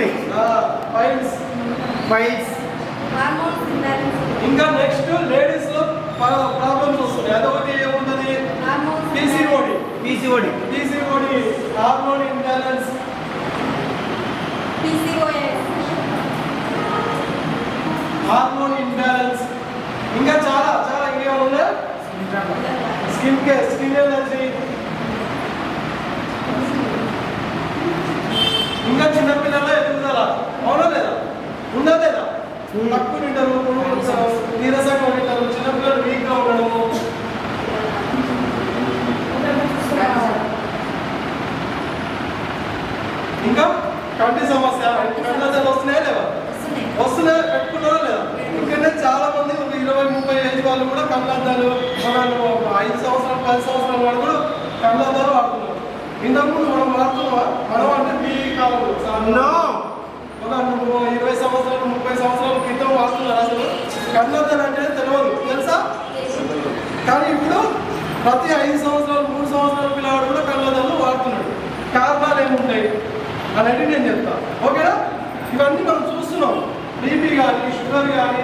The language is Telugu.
వస్తున్నాయి ఫైల్స్ ఫైల్స్ ఇంకా నెక్స్ట్ లేడీస్లో ప్రాబ్లమ్స్ వస్తున్నాయి. అదొకటి ఏముంటది? PCOD PCOD PCOD hormone imbalance PCOS hormone imbalance ఇంకా చాలా చాలా ఇంకేమైనా ఉన్నాయి స్కిన్ కేర్ స్కిన్ ఎలర్జీ ఇంకా చిన్నపిల్లల ఎదుగుదల అవునా లేదా ఉందా లేదా తక్కువ తింటారు నీరసంగా ఉంటారు చిన్నపిల్లలు వీక్గా ఉండడము ఇంకా కంటి సమస్య కంటి వస్తున్నాయా లేవా వస్తున్నాయి. పెట్టుకున్నారా లేదా? ఎందుకంటే చాలా మంది ఒక ఇరవై ముప్పై ఏజ్ వాళ్ళు కూడా కళ్ళద్దాలు మనం ఐదు సంవత్సరాలు పది సంవత్సరాల వాళ్ళు కూడా కళ్ళద్దాలు వాడుతున్నారు. ఇంతకుముందు మనం వాడుతున్నామా మనం అంటే మీ కాలంలో చాలా నో ఒక నువ్వు ఇరవై సంవత్సరాలు ముప్పై సంవత్సరాల క్రితం వాడుతున్నారు అసలు కన్నతలు అంటే తెలియదు తెలుసా? కానీ ఇప్పుడు ప్రతి ఐదు సంవత్సరాలు మూడు సంవత్సరాల పిల్లవాడు కూడా కన్నతలు వాడుతున్నాడు. కారణాలు ఏముంటాయి? అనేది నేను చెప్తాను ఓకేనా? ఇవన్నీ మనం చూస్తున్నాం. బీపీ కానీ షుగర్ కానీ